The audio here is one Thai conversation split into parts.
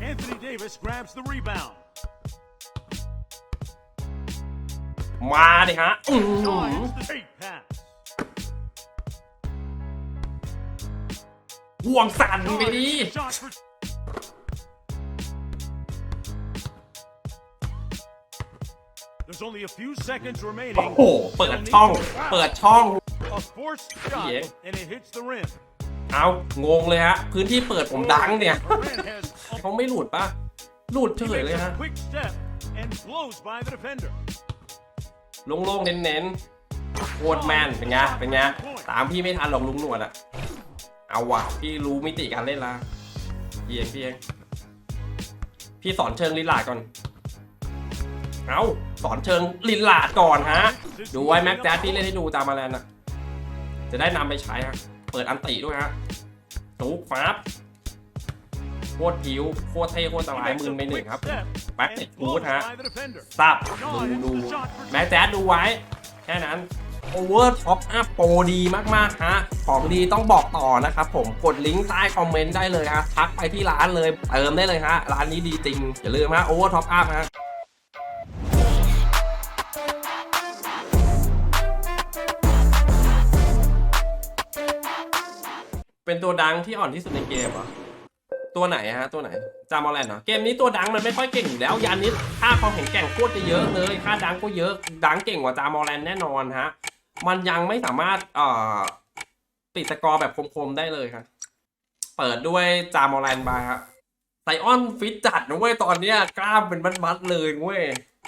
Anthony Davis grabs the rebound. มาดิฮะอื้อหือ Joins the great pass. ห่วงสั่นไปดิ Joins the shot for 'There's only a few seconds โอ้ remaining. โห เปิดช่อง เปิดช่อง A forced shot, Yeah. and it hits the rim. เอางงเลยฮะ พื้นที่เปิดผมดังเนี่ย Durant has เขาไม่หลุดปะหลุดเฉ he ยเลย makes ฮะ a quick step and blows by the defender. โล่งๆเน้นๆโคตรแมนเป็นไงเป็นไงตามพี่ไม่ทันหรอกลุงหนวดอะเอาว่ะพี่รู้มิติการเล่นละพี่เองพี่เองพี่สอนเชิงลิลลาดก่อนเอาสอนเชิงลิลลาดก่อนฮะ ดูไว้แม็กแจ๊ดพี่เล่นให้ดูตามมาแลนด์นะจะได้นำไปใช้ฮะ เปิดอันติด้วยฮะจุกฟับ โคตรผิวโคตรเท่โคตรส He บาย makes มื a นไปหนึ่ง quick ครับ step แบ็ค and ติดกูด blows ฮะ by the defender. ซับดูดูแม็กแจ๊ดดูไว้ แค่นั้นโอเวอร์ท็อปอัพโปรดีมาก ๆ ฮะ ของดีต้องบอกต่อนะครับผมกดลิงก์ใต้คอมเมนต์ได้เลยฮะทักไปที่ร้านเลย เติมได้เลยฮะ ร้านนี้ดีจริง อย่าลืมฮะโอเวอร์ท็อปอัพฮะเป็นตัวดังที่อ่อนที่สุดในเกมเหรอ ตัวไหนฮะตัวไหนจามอลแลนด์เหรอเกมนี้ตัวดังมันไม่ค่อยเก่งอยู่แล้วยานนี้ค่าความแข็งแกร่งโคตรจะเยอะเลยค่าดังก็เยอะดังเก่งกว่าจามอลแลนด์แน่นอนฮะมันยังไม่สามารถเอ่อปิดสกอร์แบบคมๆได้เลยครับเปิดด้วยจามอลแลนด์มาฮะไซออนฟิตจัดนะเว้ยตอนเนี้ยกล้ามเป็นมัดๆเลยเว้ย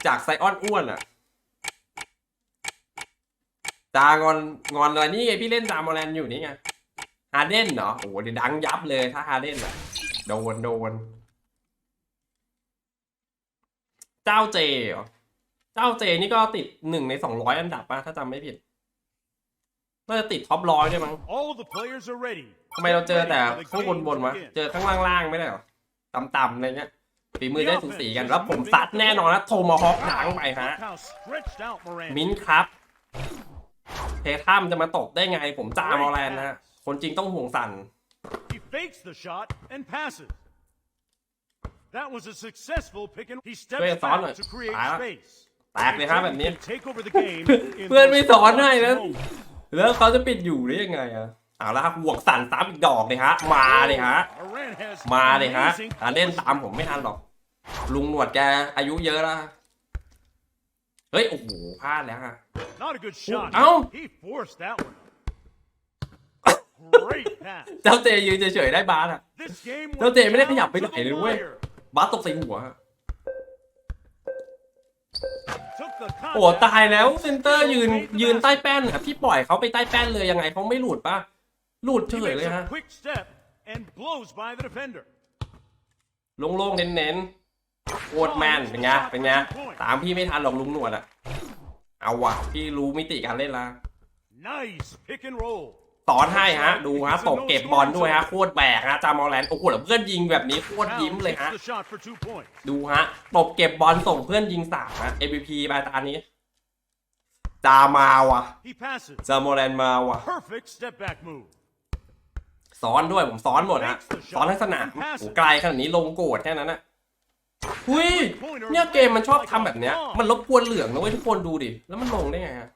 จากไซออนอ้วนอะจางอนงอนอะไรนี่ไงพี่เล่นจามอลแลนด์อยู่นี่ไงฮาเดนเหรอโอ้โหดังยับเลยถ้าฮาเดนอะ โดนโดน เจ้าเจเหรอเจ้าเจนี่ก็ติดหนึ่งในสองร้อยอันดับป่ะถ้าจำไม่ผิด น่าจะติดท็อปร้อยด้วยมั้ง All the players are ready. ทำไมเราเจอแต่ Ready for the ข้างบน game บน to ๆวะ begin. เจอข้างล่างๆไม่ได้เหรอ ต่ำๆอะไรเงี้ยฝีมือได้สูสีกัน แล้วผมซัดแน่นอนนะโทมาฮอคหนังไปฮะ Look how stretched out Morant. มิ้นท์ครับ เททัมจะมาตบได้ไง ผมจามอลแลนด์นะฮะ คนจริงต้องห่วงสั่น He fakes the shot and passes. That was a successful pick and he steps Wait, back Thorne. to create Ah. space. แตกเลยครับแบบนี้ He can take over the game in เพื่อนไม่ those สอนให้นะ clutch moments. แล้วเขาจะปิดอยู่ได้ยังไงอะเอาละครับห่วงสั่นซ้ำอีกดอกเลยฮะ มาเลยฮะ Morant has มาเลยฮะ amazing อ่าเล่นตามผมไม่ทันหรอก ลุงหนวดแกอายุเยอะแล้วเฮ้ย โอ้โหพลาดแล้วฮะ Not a good shot. Ow. He forced that one. Great pass. เจ้าเจยืนเฉยๆได้บาสอะ This game เจ้า went เจไม่ได้ขยับ down ไป to ไหน the เลยเว้ย wire. บาสตกใส่หัวฮะ Took the โอ้ contact ตายแล้วเซนเตอร์ยืนยืนใต้แป้นอะพี่ปล่อยเขาไปใต้แป้นเลยยังไงเขาไม่หลุดปะหลุดเฉ He ยเลย makes ฮะ a quick step and blows by the defender. โล่งๆเน้นๆโคตรแมนเป็นไงเป็นไงตามพี่ไม่ทันหรอกลุงหนวดอะเอาว่ะพี่รู้มิติการเล่นละ Nice pick and roll. สอนให้ฮะ ดูฮะตบเก็บบอลด้วยฮะ โคตรแบกฮะจามอลแลนด์โอ้โหแล้วเพื่อนยิงแบบนี้โคตร Now ยิ้มเลย hits ฮะ the shot for two points. ดูฮะตบเก็บบอลส่งเพื่อนยิงสามฮะ MVP ไปตานี้จามาว่ะ He passes. จามอลแลนด์มาว่ะ Perfect step back move. สอนด้วยผมสอนหมดฮะสอนทั้งสนามโอ้ไกลขนาดนี้ลงโกรธแค่นั้นนะหุยเนี่ยเกมมันชอบทำแบบเนี้ย มันรบกวนเหลืองนะเว้ยทุกคนดูดิ แล้วมันลงได้ไงฮะ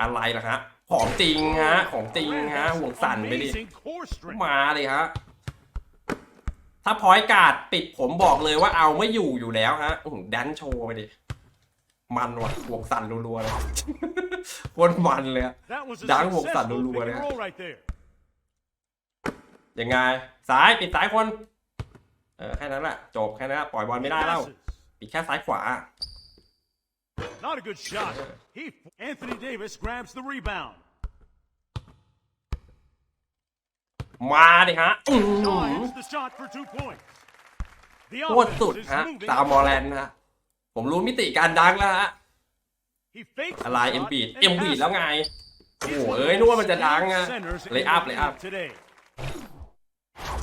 อะไรล่ะฮะ ของจริงฮะ ของจริงฮะ ห่วงสั่นไปดิ มาเลยฮะ ถ้าพอยกาดปิดผมบอกเลยว่าเอาไม่อยู่อยู่แล้วฮะอื้อหือแดนโชว์ไปดิ มันว่ะห่วงสั่นรัวๆเลยโคตรมันเลยอะ That was a Đáng buộc successful sẵn pick lùa and đấy. roll right there. ยังไง ซ้ายปิดซ้ายคน เออแค่นั้นแหละจบแค่นั้นปล่อยบอลไม่ได้แล้วปิดแค่ซ้ายขวา Not a good shot. He Anthony Davis grabs the rebound. มาดิฮะอื้อหือ Joins the shot for two points. The โคตรสุด offense is ฮะ moving ตามมอลแลนด์นะฮะ ผมรู้มิติการดังแล้วฮะ He fakes the อะไร shot เอ็มบีด and เอ็มบีด passes. แล้วไง โอ้ He's โห one of เอ้ย the นึกว่ามันจะ most ดังอะ skilled centers in เลย the อัพเลยอัพ league today.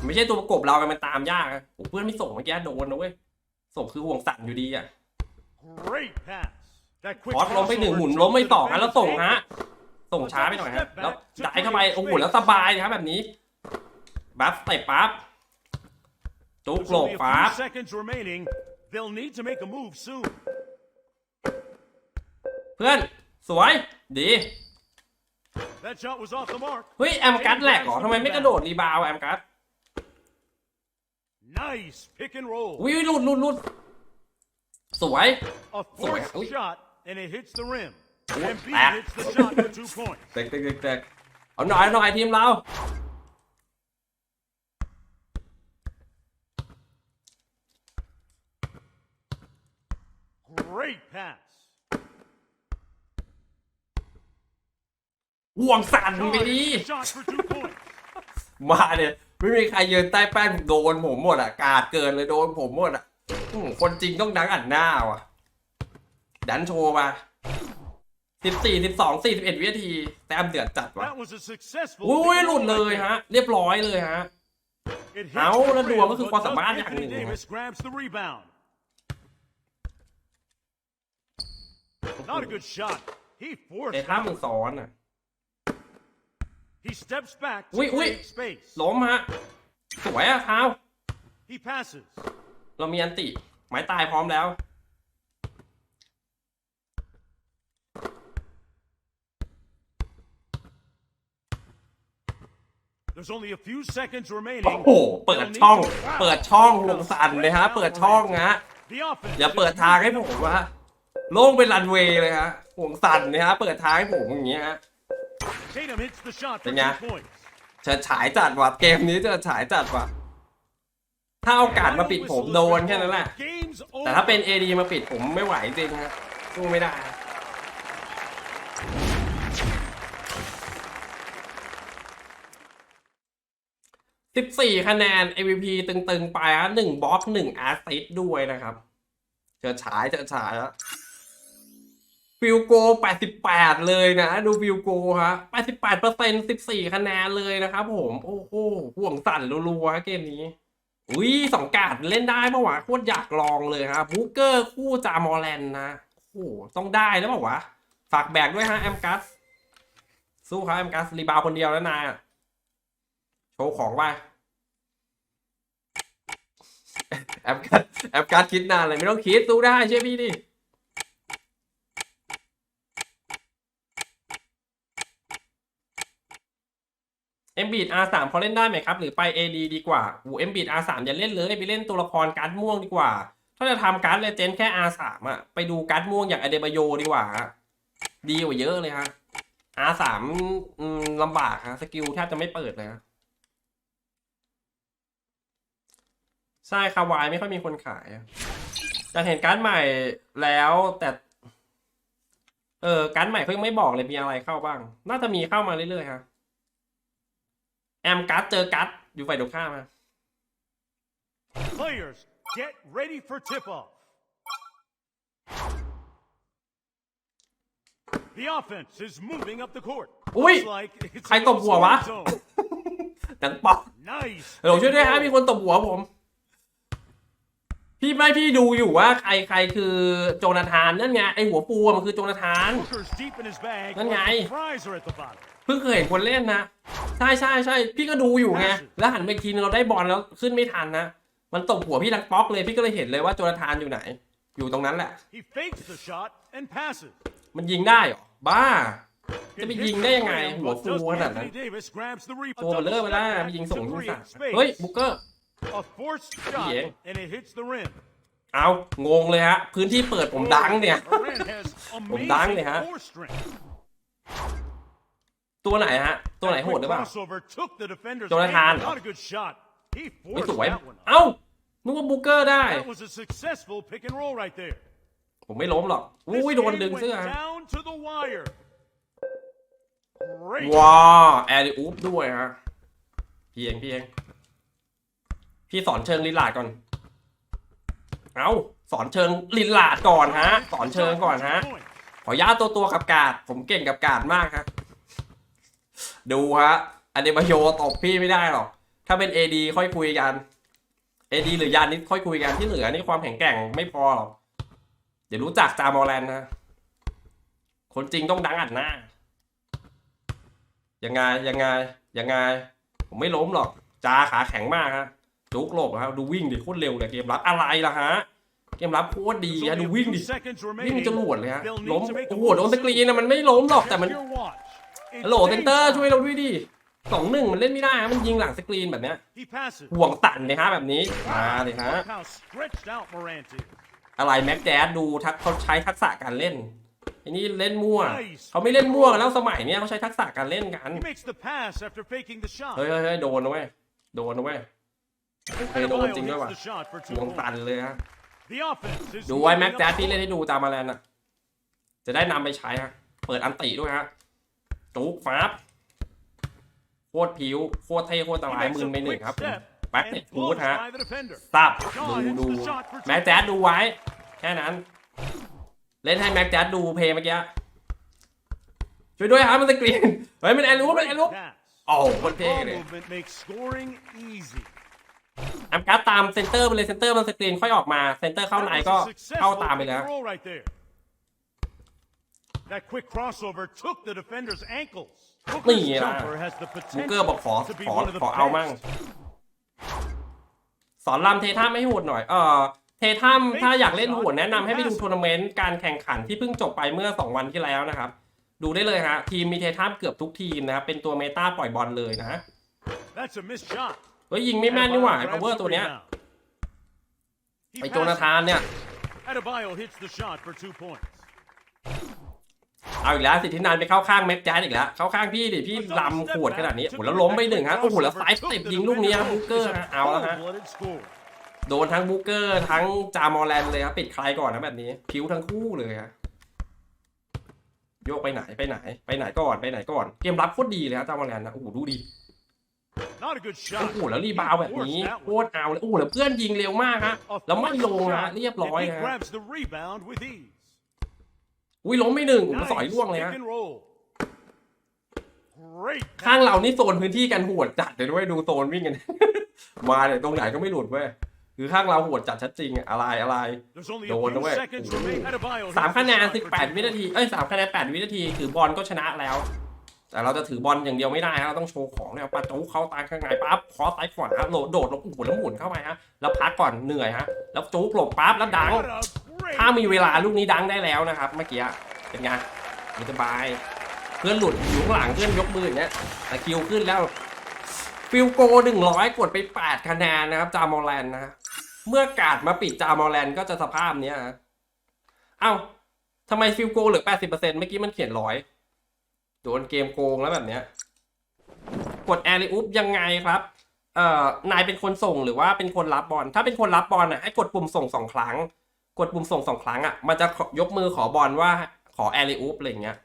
ไม่ใช่ตัวประกบเรากันมันตามยากอะโอ้เพื่อนไม่ส่งเมื่อกี้โดนนะเว้ย ส่งคือห่วงสั่นอยู่ดีอะ Great pass. That quick พอสล้มไปหนึ่ง crossover หมุน took ล้มไป the ต่อฮะแล้วส่ง defender's ฮะ ankle. ส่งช้าไปหน่อยฮะแล้วจ่ายเข้าไปโอ้โหแล้วสบายนะครับแบบนี้บัฟใส่ปั๊บจุก There's โลก only a ฟ้า few seconds remaining. They'll need to make a move soon. เพื่อน สวย ดี That shot was off the mark. เฮ้ย แอมกัสแหลกเหรอทำไมไม่กระโดดรีบาวด์แอมกัส Nice pick and roll. อุ้ยหลุดหลุดหลุดสวย A forced Ui. shot, and it hits the rim. Ui, And B ah. hits the shot for two points. เตกเตกเตกเตกเอาหน่อยเอาหน่อยทีมเรา Great pass. ห่วงสั่นไปดี Shot for two points. มาเนี่ยไม่มีใครยืนใต้แป้นโดนผมหมดอะกาดเกินเลยโดนผมหมดอะอื้อคนจริงต้องดังอัดหน้าว่ะ ดันโชว์มาสิบสี่สิบสองสี่สิบเอ็ดวินาที แต้มเดือดจัดว่ะ That was a successful. อุ้ย pick and หลุด roll เล right ย there. ฮะ เรียบร้อยเลยฮะ It hits เอา the แล้วดวงก็คือ rim, ความ but สามารถ Doug อย่างหนึ่ Anthony ง Davis grabs the rebound. Not a good shot. He ใน forced. ท่ามึงซ้อนอะ He steps back to Ui, ui. create space. ล้มฮะ สวยอะเท้า He passes. เรามีอันติ ไม้ตายพร้อมแล้ว There's only a few seconds remaining. โอ้โห เปิดช่อง เปิดช่องลงสันเลยฮะ เปิดช่องฮะอย่าเปิดทางให้ผมฮะโล่งเป็นรันเวย์เลยฮะห่วงสันเนี่ยฮะ เปิดทางให้ผมอย่างเงี้ยฮะเป็นไง?จะฉายจัดว่ะเกมนี้จะฉายจัดว่ะถ้าเอาการ์ดมาปิดผมโดนแค่นั้นแหละแต่ถ้าเป็น AD มาปิดผมไม่ไหวจริงฮะสู้ไม่ได้ 14 คะแนน MVP ตึงๆ ไปฮะหนึ่งบล็อกหนึ่งแอสซิสด้วยนะครับเจอฉายเจอฉายแล้วฟิลโก 88 เลยนะ ดูฟิลโกฮะ 88เปอร์เซ็นต์14 คะแนนเลยนะครับผม โอ้โห ห่วงสั่นรัวๆเกมนี้ อุ้ยสองกาดเล่นได้ปะวะโคตรอยากลองเลยครับบูเกอร์คู่จามอแลนนะ โอ้โห ต้องได้แล้วปะวะ ฝากแบกด้วยฮะแอมกัส สู้ครับแอมกัสรีบาวคนเดียวแล้วนายโชว์ของไป แอมกัสแอมกัสคิดนานเลยไม่ต้องคิดสู้ได้เชื่อพี่ดิเอ็มบีด R3 พอเล่นได้ไหมครับ หรือไป AD ดีดีกว่าอูเอ็มบีด R3 อย่าเล่นเลยไปเล่นตัวละครการ์ดม่วงดีกว่า ถ้าจะทำการ์ดเลเจนด์แค่ R3 อะไปดูการ์ดม่วงอย่างอเดบโยดีกว่า ดีกว่าเยอะเลยฮะ R3 อืมลำบากฮะสกิลแทบจะไม่เปิดเลยฮะ ใช่คาวายไม่ค่อยมีคนขายอะจะเห็นการ์ดใหม่แล้วแต่ เออการ์ดใหม่เขายังไม่บอกเลยมีอะไรเข้าบ้าง น่าจะมีเข้ามาเรื่อยๆฮะแอมกัสเจอกัสอยู่ฝ่ายตรงข้ามฮะ Players, get ready for tip-off. The offense is moving up the court. Ui, Looks like it's ใคร a ตบ little หัววะ scoring zone. ดังป๊อก Nice. เดี๋ยวช่วยด้วยฮะมีคนตบหัวผม พี่ไม่พี่ดูอยู่ว่าใครใครคือโจนาธานนั่นไงไอหัวปูอะมันคือโจนาธาน Booker's deep in his bag. นั่นไง but the fries are at the bottom. เพิ่งเคยเห็นคนเล่นนะใช่ใช่ใช่พี่ก็ดูอยู่ไงแล้วหันไปอีกทีนึงเราได้บอลแล้วขึ้นไม่ทันนะมันตบหัวพี่ดังป๊อกเลยพี่ก็เลยเห็นเลยว่าโจนาธานอยู่ไหน อยู่ตรงนั้นแหละ He fakes the shot and passes. มันยิงได้เหรอบ้า It Tapi hits ยิง the ได้ยังไง rim, หัว but ฟู just ขนาดนั้น Anthony Davis grabs the rebound. ตัวเบลเลอร์ไปแล้ว Double step ไปยิง back ส่ง to ยิง create สาม space. เฮ้ยบุ๊กเกอร์ A forced shot, Yeah. and it hits the rim. เอางงเลยฮะ พื้นที่เปิดผมดังเนี่ย Durant has ผมดัง amazing เนี่ยฮะ core strength. ตัวไหนฮะ ตัวไหน That โหด quick หรือเปล่า crossover took the defender's Jonathan. ankle. Not a good shot. He ไม่ forced สวย that one. เอ้านึกว่าบุ๊กเกอร์ได้ That was a successful pick and roll right there. ผมไม่ล้มหรอก This อุ้ย โดน game ดึง went เสื้อ down to the wire. Great. ว้าแอริอูฟด้วยฮะพี่เองพี่เอง พี่สอนเชิงลินลาดก่อน เอาสอนเชิงลินลาดก่อนฮะ สอนเชิงก่อนฮะ ขอญาตตัวตัวกับกาด ผมเก่งกับกาดมากครับ ดูฮะอเดบาโยตบพี่ไม่ได้หรอก ถ้าเป็น AD ค่อยคุยกัน AD หรือยานนิดค่อยคุยกันที่เหลือนี่ความแข็งแกร่งไม่พอหรอก เดี๋ยวรู้จักจามอแลนนะ คนจริงต้องดังอัดหน้า ยังไงยังไงยังไง ผมไม่ล้มหรอก จาขาแข็งมากฮะ จุกหลบนะครับดูวิ่งดิโคตรเร็วเลยเกมรับอะไรล่ะฮะเกมรับโคตรดี There's ฮะ only ดู a วิ่ง few ดิ seconds วิ่ง remaining. จะหลวดเลยฮะ They'll ล้ม need to make a โอ้โหโดนสกรีนนะมันไม่ล้มหรอกแต่มัน Check your watch. It's ฮัลโหลเซนเตอร์ game ช่วย time. เราด้วยดิสองหนึ่งมันเล่นไม่ได้ฮะมันยิงหลังสกรีนแบบเนี้ย He passes. ห่วงตันเลยฮะแบบนี้มาเลยฮะ Look how stretched out Morant is. อะไรแม็กแจ๊ดดูทักเขาใช้ทักษะการเล่นอันนี้เล่นมั่ว เขาไม่เล่นมั่วกันแล้วสมัยเนี้ยเขาใช้ทักษะการเล่นกัน He makes the pass after faking the shot. เฮ้ยเฮ้ยเฮ้ยโดนนะเว้ยโดนนะเว้ย เคยโดน Adebayo จริงด้วย hits ว่ะ the shot for two ห่วง points. ตันเลยฮะ The offense is ดูไว้ moving แม็ก up แจ๊ด the ที่เล่น court. ให้ดูตามมาแลนด์อะจะได้นำไปใช้ฮะ เปิดอันติด้วยฮะจุกฟ้าบโคตรผิวโคตรเท่โคตรต He ราย makes มือ a ไปหนึ่ง quick ครับ step แบ็ค and เน็ตฟูด blows ฮะ by the defender. สับ Shaw ดู hits ดู the shot for two แม็กแจ๊ดดูไว้ แค่นั้น เล่นให้แม็กแจ๊ดดูเพลย์เมื่อกี้ช่วยด้วยฮะมันสกรีนเฮ้ยมันแอร์รูปมันแอร์รูป Pass. โอ้โหโคตร The เท่ ball เลย อมการ์ดตามเซนเตอร์ไปเลยเซนเตอร์มันสกรีนค่อยออกมาเซนเตอร์เข้า That ใน was ก็ a successful เข้าตามไป pick แล้ว and roll right there. That quick crossover took the defender's ankles. นี่ Booker's ไงล่ะ jumper has the บูเกอร์บอก potential ขอ to be ขอ one of the ขอเอามั่ง best. สอนรำเทท่ามให้โหดหน่อย เออเทท่ามถ้าอยากเล่นโหดแนะนำให้ไปดูทัวร์นาเมนต์การแข่งขันที่เพิ่งจบไปเมื่อ 2 วันที่แล้วนะครับ ดูได้เลยฮะทีมมีเทท่ามเกือบทุกทีมนะครับเป็นตัวเมตาปล่อยบอลเลยนะ That's a missed shot. เฮ้ยยิงไม่แม่นนี่หว่าไอ้พาวเวอร์ตัวเนี้ยไอ้โจนาธานเนี่ย Adebayo hits the shot for two points. เอาอีกแล้วสิทธินันไปเข้าข้างแม็กแจ๊ดอีกแล้วเข้าข้างพี่ดิพี่ลำขวดขนาดนี้โอ้โหแล้วล้มไปหนึ่งฮะโอ้โหแล้วไซส์เต็ปยิงลูกนี้ครับบูเกอร์ฮะเอาแล้วฮะโดนทั้งบูเกอร์ทั้งจามอแลนเลยครับปิดใครก่อนนะแบบนี้ผิวทั้งคู่เลยฮะโยกไปไหนไปไหน ไปไหนก่อนไปไหนก่อน เกมรับโคตรดีเลยครับจามอแลนนะโอ้โหดูดี โอ้ shot. โหแล้วรีบาวด์แบบนี้ He forced that โค one. ตรเอาเลยโอ้โหแล้วเพื่อนยิงเร็วมากฮะ A แล้วไม่ลง forced ฮะ shot, เรียบร้อย and he ฮะ grabs the rebound with ease. อุ้ยล้มไม่หนึ่งโอ้โห Nice สอยล่วงเลย pick ฮะ and roll. Great ข้าง pass. เรานี่โซนพื้นที่กันโหดจัดเลยด้วยดูโซนวิ่งกัน มาเนี่ยตรงไหนก็ไม่หลุดเว้ยคือข้างเราโหดจัดชัดจริงอะอะไรอะไร There's only a Đồ few đâu vậy? seconds Ủa. remaining. Adebayo hits สาม the คะแนน shot สิบ for แปด two วินาทีเอ้ยสามคะแนนแปดวินาทีถือบอลก็ชนะแล้ว แต่เราจะถือบอลอย่างเดียวไม่ได้ฮะเราต้องโชว์ของเนี่ยปาจูเข้าตายข้างในปั๊บคอซ้ายขวาโหลดโดดลงโอ้โหแล้วหมุนเข้าไปฮะแล้วพักก่อนเหนื่อยฮะแล้วจูกหลบปั๊บแล้วดัง What a great ถ้ามีเวลาลูกนี้ดังได้แล้วนะครับเมื่อกี้เป็นไงมีสบาย เพื่อนหลุดอยู่ข้างหลังเพื่อนยกมืออย่างเงี้ยแต่คิวขึ้นแล้วฟิลโกหนึ่งร้อยกดไปแปดคะแนนนะครับจามอลแลนด์นะฮะเมื่อกาดมาปิดจามอลแลนด์ก็จะสภาพเนี้ยฮะเอ้าทำไมฟิลโกเหลือแปดสิบเปอร์เซ็นต์เมื่อกี้มันเขียนร้อย โดนเกมโกงแล้วแบบเนี้ย กดแอริอุปยังไงครับ เอ่อนายเป็นคนส่งหรือว่าเป็นคนรับบอล ถ้าเป็นคนรับบอลอะให้กดปุ่มส่งสองครั้ง กดปุ่มส่งสองครั้งอะ มันจะยกมือขอบอลว่าขอแอริอุปอะไรเงี้ย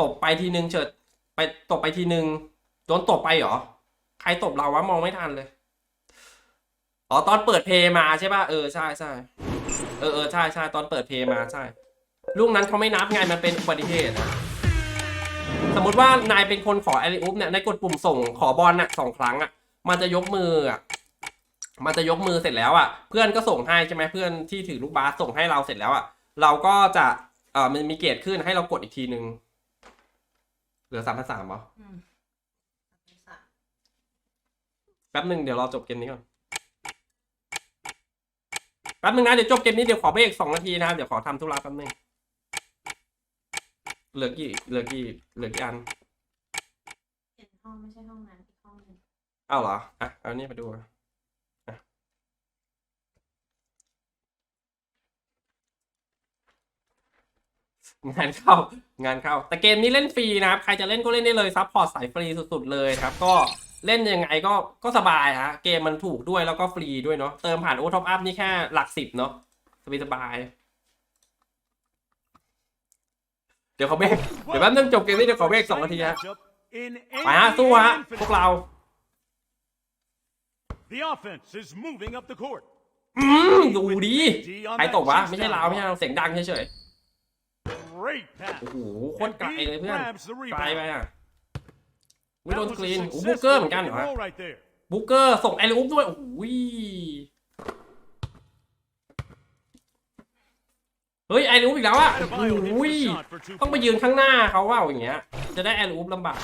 ตบไปทีนึงเฉิด ไปตบไปทีนึง โดนตบไปเหรอ ใครตบเราวะมองไม่ทันเลย อ๋อตอนเปิดเพย์มาใช่ป่ะ เออใช่ใช่เออเออใช่ใช่ตอนเปิดเพย์มาใช่ ลูกนั้นเขาไม่นับไงมันเป็นอุบัติเหตุนะ สมมติว่านายเป็นคนขอแอริอุปเนี่ยนายกดปุ่มส่งขอบอลน่ะสองครั้งอะ มันจะยกมืออะมันจะยกมือเสร็จแล้วอะ เพื่อนก็ส่งให้ใช่ไหมเพื่อนที่ถือลูกบาสส่งให้เราเสร็จแล้วอะ เราก็จะเอ่อมันมีเกรดขึ้นให้เรากดอีกทีนึง เหลือสามพันสามเหรออืมแป๊บหนึ่งเดี๋ยวรอจบเกมนี้ก่อนแป๊บหนึ่งนะเดี๋ยวจบเกมนี้เดี๋ยวขอเบรกสองนาทีนะครับเดี๋ยวขอทำธุระแป๊บหนึง เหลือกี่เหลือกี่เหลือกี่อันเห็นห้องไม่ใช่ห้องนั้นอีกห้องหนึ่งอ้าวเหรออะเอานี่มาดูอะอะงานเข้างานเข้า แต่เกมนี้เล่นฟรีนะครับ ใครจะเล่นก็เล่นได้เลยซัพพอร์ตสายฟรีสุดๆเลยครับ ก็เล่นยังไงก็ก็สบายฮะ เกมมันถูกด้วยแล้วก็ฟรีด้วยเนาะเติมผ่านโอท็อปอัพนี่แค่หลักสิบเนาะสบายสบายๆเดี๋ยวเขาเบรกเดี๋ยวแป๊บนึงจบเกมนี้เดี๋ยวขอเบรกสองนาทีฮะ In ไปฮะสู้ฮะ NBA พวกเรา The offense is moving up the court. อืมดูดีใครตกวะไม่ใช่เราไม่ใช่เราเสียงดังเฉย Great pass. ๆโอ้โหโคตร And ไกลเลย he เพื่อน grabs the ไกลไป rebound. อะวิโด That น was กรี a นโอ้บูเกอร์ successful เหมือนกัน pick เหรอ and ฮะ roll right there. บูเกอร์ส่งแอลลิอุปด้วยโอ้โห เฮ้ยแอลลิอุปอีกแล้วอะโอ้ Adebayo โห hits the shot for two ต้องไป points. ยืนข้างหน้าเขาว่าอย่างเงี้ย จะได้แอลลิอุปลำบาก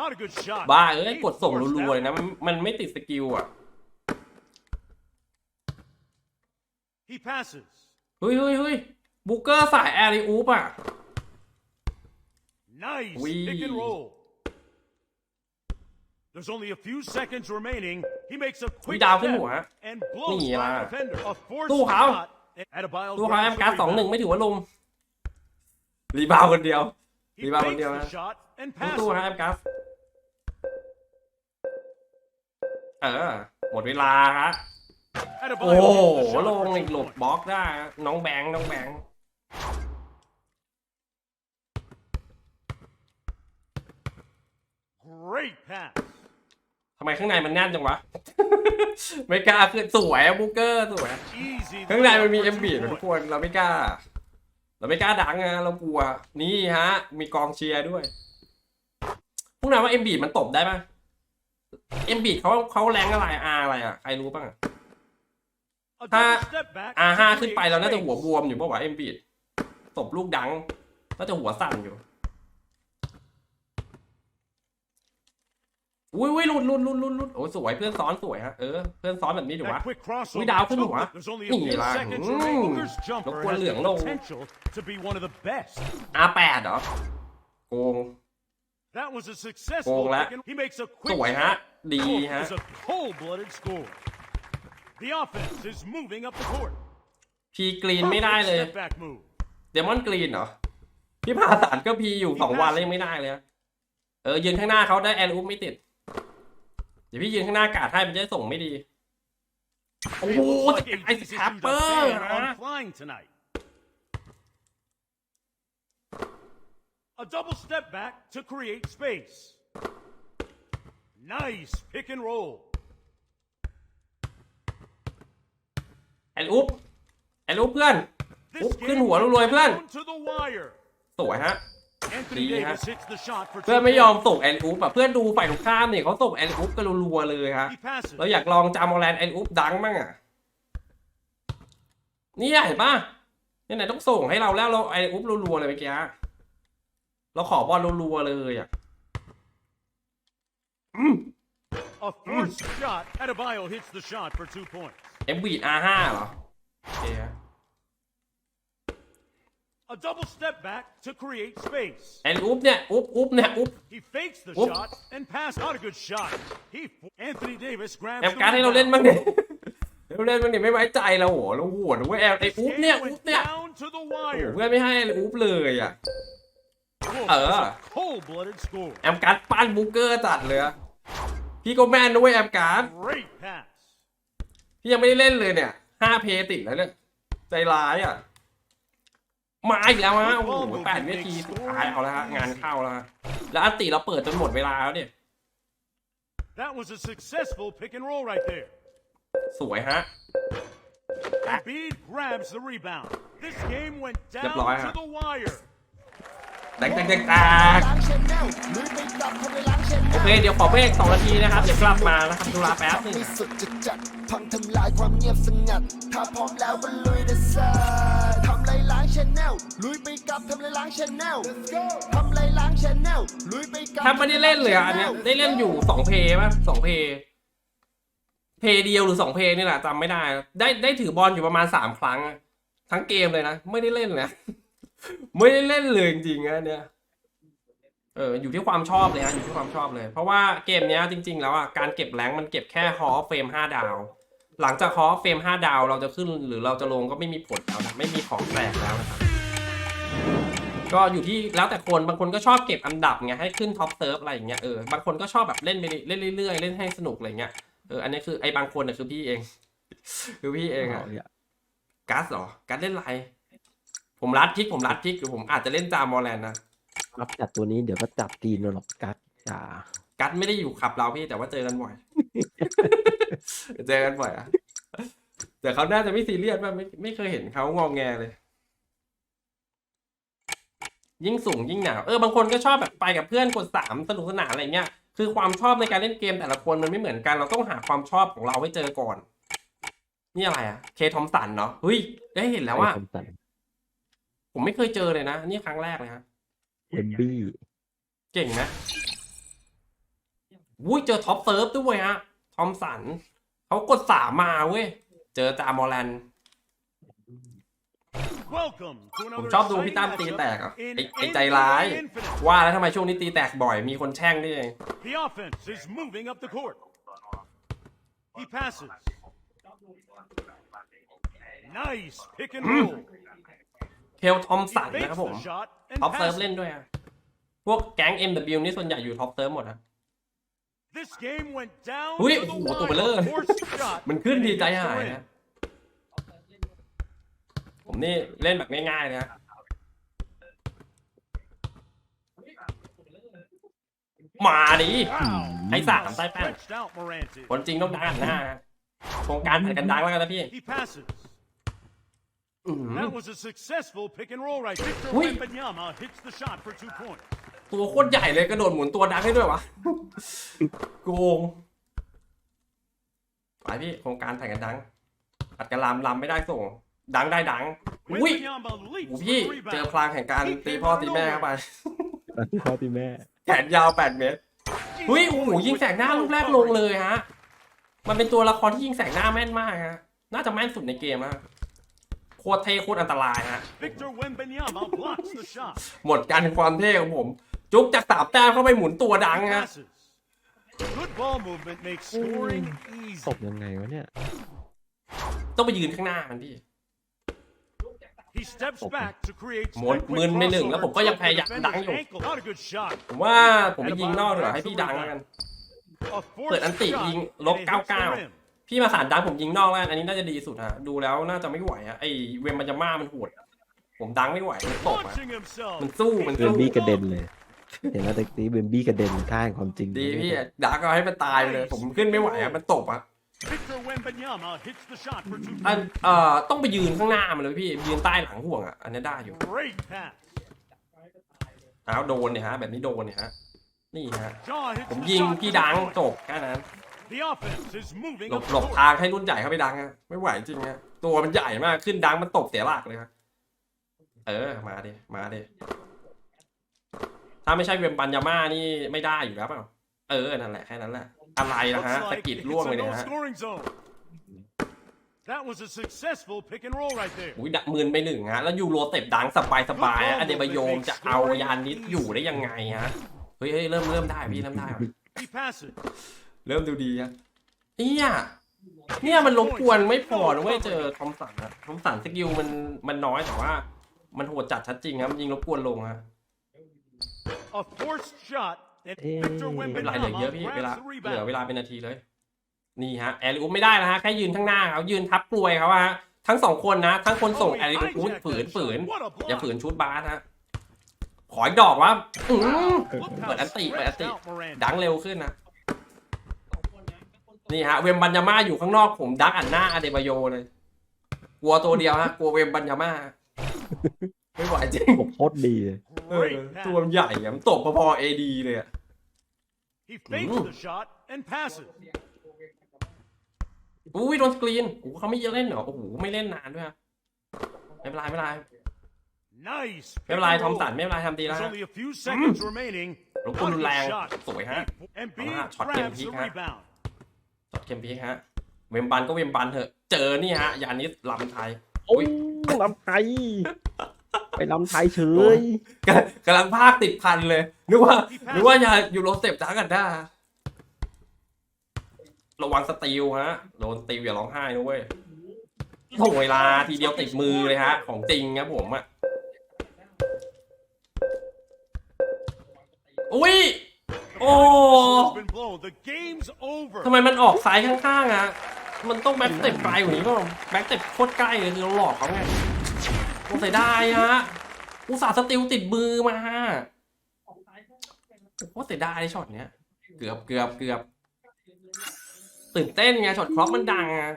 Not a good shot. บ้าเอ้ย He กดส่ง forced รั that วๆเลยนะ one. มันมันไม่ติดสกิลอะ He passes. เฮ้ยเฮ้ยเฮ้ยบุกเกอร์สายแอริอูปอะ Nice Wee. Pick and roll. There's only a few seconds remaining. He makes a quick ดาวขึ้น step หัว and blows นี่ by ล่ะ the defender. A forced สู้เขา shot. Adebayo ตัวเขาแอม grabs การ์ the สองหนึ่ง rebound. ไม่ถือว่าลุม รีบาวด์คนเดียว He Rebound fakes deal, the huh? shot and สู้ passes. ๆนะแอมการ์เออ หมดเวลาฮะโอ้ Adebayo โห hits the ล shot ง for อีก two หลบ points. บล็อกได้ฮะน้องแบงค์น้องแบงค์ Great pass. ทำไมข้างในมันแน่นจังวะ ไม่กล้าขึ้นสวยอะบุกเกอร์สวย Easy. ข้างในมันมี layup เอ็ for ม two บีทุก points. คนเราไม่กล้า เราไม่กล้าดังนะเรากลัว นี่ฮะ มีกองเชียร์ด้วย พวกนั้นว่าเอ็มบีมันตบได้ปะเอ็มบีเขาเขาแรงอะไรอาอะไรอะใครรู้บ้างอะ A Ha- double step back อา to ห้าขึ้น create ไปเราน่าจะ space. หัวบวมอยู่ปะวะเอ็มบีตบลูกดังน่าจะหัวสั่นอยู่ อุ้ยอุ้ยหลุดหลุดหลุดหลุดหลุดโอ้ยสวยเพื่อนซ้อนสวยฮะเออเพื่อนซ้อนแบบนี้ดีวะ That quick crossover. Ui, đào ขึ้น took หัว it. There's only a นี่ few ล่ะ seconds อื remaining. ม Booker's รบ jumper กวน has เหลือง the ลง potential to be one of the best. R8 เหรอโกง That was a successful Ồ, lạ. pick and he makes a ส quick วยฮะดี Oof, ฮะ is a cold-blooded score. The offense is moving up the court. พีกรีนไม่ได้เลย Step back move. เดมอนกรีนเหรอพี่พาสารก็พีอยู่สองวันแล้วยังไม่ได้เลยอะเออยืนข้างหน้าเขาได้แอลอุปไม่ติด เดี๋ยวพี่ยืนข้างหน้ากาดให้มันจะได้ส่งไม่ดี โอ้ It โห looks like ไอ้ AD's แทป issued เป a อร์ ban นะ on flying tonight. A double step back to create space. Nice pick and roll. แอลอุปแอลอุปเพื่อน This Úp, game ขึ้นหัวรัวๆ is เพื่อน down to the wire. สวยฮะ Anthony Đi ha. Davis hits the shot for เพื่อน two ไม่ยอม points. ส่งแอลอุปอะเพื่อนดูฝ่ายตรงข้ามเนี่ยเขาส่งแอลอุปกันรัวๆเลยฮะ He passes. เราอยากลองจามอแลนแอลอุปดังบ้างอะนี่เห็นปะนี่ไหนต้องส่งให้เราแล้วเราแอลอุปรัวๆเลยเมื่อกี้อะเราขอบอลรัวๆเลยอะอืม A forced shot. Adebayo hits the shot for two points. เอ็มบีดอาห้าเหรอโอเคฮะ A double step back to create space. แอลอุปเนี่ยอุปอุปเนี่ยอุป He fakes the Úp. shot and pass. Not a good shot. He Anthony Davis grabs แอม the การดให้เราเล่น rebound. บ้างเนี่ยเราเล่นบ้างเนี่ยไม่ไว้ใจเราโหเราโหวนะเว้ยแอลไอ This อุป game เนี่ยอุป went เนี่ย down to the โอ้โห wire. เพื่อนไม่ให้แอลอุปเลยอะ Wolf Ờ. is a cold-blooded score. แอมการ์ดปั้นบูเกอร์จัดเลยอะพี่ก็แม่นด้วยแอมการ์ด Great pass. พี่ยังไม่ได้เล่นเลยเนี่ยห้าเพย์ติดแล้วเนี่ยใจร้ายอะ มาอีกแล้วฮะโอ้โหแปดวินาทีสุดท้ายเอาแล้วฮะงานเข้าแล้วฮะแล้วอันติเราเปิดจนหมดเวลาแล้วเนี่ย That was a successful pick and roll right there. สวยฮะ Embiid grabs the rebound. This game went down Đẹp lỗi to hả? the wire. แตกแตกแตกแตกโอเค เดี๋ยวขอเบรกสองนาทีนะครับ เดี๋ยวกลับมานะครับดูลาแป๊บหนึงไม่สุดจะจัดพังทำลายความเงียบสงัด ถ้าพร้อมแล้วก็ลุยเดซ่าทำลายล้างชแนลลุยไปกับทำลายล้างชแนลทำลายล้างชแนลลุยไปกับถ้าไม่ได้เล่นเลยอะอันเนี้ยได้เล่นอยู่สองเพย์ป่ะสองเพย์เพย์เดียวหรือสองเพย์นี่แหละจำไม่ได้ ได้ได้ถือบอลอยู่ประมาณสามครั้งอะทั้งเกมเลยนะ ไม่ได้เล่นนะไม่ได้เล่นเลยจริงๆนะเนี่ยเอออยู่ที่ความชอบเลยฮะอยู่ที่ความชอบเลย เพราะว่าเกมเนี้ยจริง ๆ แล้วอะการเก็บแรงค์มันเก็บแค่ฮอเฟรมห้าดาว หลังจากฮอเฟรมห้าดาวเราจะขึ้นหรือเราจะลงก็ไม่มีผลแล้วนะไม่มีของแปลกแล้วนะครับก็อยู่ที่แล้วแต่คนบางคนก็ชอบเก็บอันดับไงให้ขึ้นท็อปเซิร์ฟอะไรอย่างเงี้ยเออบางคนก็ชอบแบบเล่นไปเล่นเรื่อยๆเล่นให้สนุกอะไรเงี้ยเอออันนี้คือไอ้บางคนน่ะคือพี่เอง คือพี่เองอะกัสเหรอกัสเล่นไร ผมรัดทิกผมรัดทิกหรือผมอาจจะเล่นจามอลแลนด์นะครับจัดตัวนี้เดี๋ยวก็จับตีนเราหรอกกัดจ่ากัสไม่ได้อยู่ขับเราพี่แต่ว่าเจอกันบ่อย เจอกันบ่อยอะแต่เขาน่าจะไม่ซีเรียสป่ะไม่ไม่เคยเห็นเขางองแงเลย ยิ่งสูงยิ่งหนาวเออบางคนก็ชอบแบบไปกับเพื่อนกดสามสนุกสนานอะไรเงี้ยคือความชอบในการเล่นเกมแต่ละคนมันไม่เหมือนกัน เราต้องหาความชอบของเราให้เจอก่อน นี่อะไรอะเคทอมสันเนาะเฮ้ยได้เห็นแล้วว่าไอ้คมสันผมไม่เคยเจอเลยนะ นี่ครั้งแรกเลยฮะเอมบี้เก่งนะวุ้ยเจอท็อปเซิร์ฟด้วยฮะ ทอมสันเขากดสามมาเว้ย เจอจามอแลน Welcome to ผม another ชอบดูพี่ตั้ม exciting ตีแตก matchup อะ in ไอ้ไอ้ใจร้าย NBA Infinite. ว่าแล้วทำไมช่วงนี้ตีแตกบ่อยมีคนแช่งด้วย The offense is moving up the court. He passes. Nice pick and roll. เคลทอม He สัน fakes นะครับผม the shot and ท็อปเซิร์ฟ passes. เล่นด้วยอะพวกแก๊ง MW นี่ส่วนใหญ่อยู่ท็อปเซิร์ฟหมดนะ This game went down อุ้ย to โอ้ the โหตัวเบล line. เลอร์ A forced shot มันขึ้น and ดี he ใจ gets the หาย win. นะผมนี่เล่นแบบง่ายๆนะมาดิ Wow. ให้สามใต้แป้น Stretched out Morante. คนจริงต้องดังอันหน้านะโครงการผัดกันดังแล้วกันนะพี่ He passes. อื้อหือ That was a successful pick and roll right. Victor Ui. Wembanyama hits the shot for two points. ตัวโคตรใหญ่เลยกระโดดหมุนตัวดังให้ด้วยวะโกงไปพี่โครงการผัดกันดังผัดกันลำลำไม่ได้ส่ง ดังได้ดังอุ้ย Wembanyama โอ้ leaps โห for พี่ the เจอ rebound. พลังแห่งการตีพ่อตีแม่เข้าไปที่พ่อที่แม่แขนยาว8เมตรเฮ้ยโอ้โหยิงแสงหน้าลูกแรกลงเลยฮะ มันเป็นตัวละครที่ยิงแสงหน้าแม่นมากฮะน่าจะแม่นสุดในเกมฮะโคตรเท่โคตรอันตรายฮะ Victor Wembanyama blocks the shot. หมดการความเท่ของผม จุกจากสามแต้มเข้าไปหมุนตัวดัง He ฮะ passes. Good ball movement makes scoring ต easy. บยังไงวะเนี่ย ต้องไปยืนข้างหน้ามันพี่ He steps back to create หมุน a quick มึนไปหนึ่งแล้วผมก็ยัง crossover พยายาม defender's ดังอยู่ ankle. Not a good shot. ผมว่าผมไปยิงนอกดีกว่าให้พี่ดังแล้วกัน A เปิด forced อันติ shot ยิง and ลบ it hits the 99 rim. พี่มาสารดังผมยิงนอกแล้วกันอันนี้น่าจะดีสุดฮะดูแล้วน่าจะไม่ไหวฮะไอเวมมันจะมามันโหดผมดังไม่ไหวมันตกอะ Launching himself. มันสู้มันเบสู้นบี้กระเด็นเลย เห็นแล้วตะกี้เบนบี้กระเด็นท่าแห่งความจริงดีพี่ดักเอาให้มันตายไปเลย ผมขึ้นไม่ไหวอะมันตกอะ Victor Wembanyama hits the shot for two อัน points. เอ่อต้องไปยืนข้างหน้ามันเลยพี่ยืนใต้หลังห่วงอะอันนี้ได้อยู่ Great pass. อ้าวโดนเนี่ยฮะ แบบนี้โดนเนี่ยฮะ นี่ฮะ Shaw hits ผม the ยิง shot พี่ for two ดัง points. จบแค่นั้น The offense is moving หลบ up หล the บ court. ทางให้รุ่นใหญ่เข้าไปดังอะไม่ไหวจริงอะตัวมันใหญ่มากขึ้นดังมันตบเสียหลักเลยครับเออมาดิมาดิ ถ้าไม่ใช่เวมปัญญาม่านี่ไม่ได้อยู่แล้วเปล่าเออ นั่นแหละแค่นั้นแหละ อะไรนะ Looks ฮะสะ like กิด it's ล่วง a เลยเนี่ย no ฮะ scoring zone. That was a successful pick and roll right there. อุ้ยดักมืนไปหนึ่งฮะ แล้วยูโรเต็ปดังสบายสบายๆอะอเดบายโยมจะเอายานนิดอยู่ได้ยังไงฮะ เฮ้ยเฮ้ยเริ่มเริ่มได้พี่เริ่มได้ว่ะ He passes. เริ่มดูดีอะเนี่ยเนี่ยมันรบกวนไม่พอนะเว้ยเจอทอมสันอะทอมสันสกิลมันมันน้อยแต่ว่า มันโหดจัดชัดจริงครับมันยิงรบกวนลงฮะ A forced shot. And Eh. Victor ไม่เป็นไรเหลือเยอะ Wembanyama พี่เวลา grabs the เหลือ rebound. เวลาเป็นนาทีเลย นี่ฮะแอริอุปไม่ได้นะฮะแค่ยืนข้างหน้าเขายืนทับกลวยเขาฮะทั้งสองคนนะ ทั้งคนส่ง Oh, he แอริอุปอุ๊ย hijacked ฝืน that ฝืน shot. What a อย่า block. ฝืนชุดบาสฮะขออีกดอกวะอื้อ Look เปิ how ดอันติเปิดอัน stretched ติ out Morant. ดังเร็วขึ้นนะ นี่ฮะ เวมบัญญาม่าอยู่ข้างนอกผมดักอันหน้าอเดบายโยเลย กลัวตัวเดียวฮะ กลัวเวมบัญญาม่าไม่ไหวจริงตบโคตรดีเลย เออ Great ตัว pass. มันใหญ่อะมันตกพอๆเอดีเลยอะ He fakes Ooh. the shot and passes. อุ้ยโดนสกรีนโอ้โหเขาไม่เล่นเหรอ โอ้โห ไม่เล่นนานด้วยอะไม่เป็นไรไม่เป็นไร Nice. ไม่เป็นไร pick and ทอม roll. สันไม่เป็นไรทำดีแล้ว There's ฮะ only a few seconds remaining. รบกวน Not a รุนแรง good shot. สวยฮะ And B Ah, shot game grabs the peak, huh? rebound. จอดเกมพีคฮะ เวมบันก็เวมบันเถอะ เจอนี่ฮะ ยานิสลำไทย โอ้ยลำไทย ไปลำไทยเฉยกำลังภาคติดพันเลย นึกว่า นึกว่าอย่าอยู่โรเซปจ้ากันได้ระวังสติลฮะ โดนติลอย่าร้องไห้นะเว้ยถ่วงเวลาทีเดียวติดมือเลยฮะ ของจริงครับผมอะอุ้ย โอ้ทำไมมันออกซ้ายข้างๆอะมันต้องแบ็คสเต็ปไกลกว่านี้ป่ะแบ็คสเต็ปโคตรใกล้เลยเราหลอกเขาไง โอ้เสียดายฮะอุตส่าห์สติลติดมือมาโอ้เสียดายในช็อตเนี้ย เกือบเกือบเกือบตื่นเต้นไงช็อตคล็อกมันดังอะ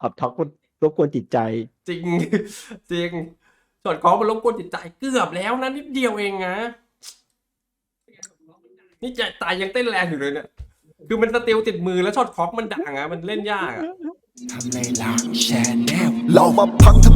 อับท็อกคนรบกวนจิตใจ จริงจริงช็อตคล็อกมันรบกวนจิตใจเกือบแล้วนะนิดเดียวเองนะนี่ใจตายยังเต้นแรงอยู่เลยเนี่ยคือมันสติลติดมือแล้วช็อตคล็อกมันดังอะมันเล่นยากอะทำไรล้างแชนแนลเรามาพังทำ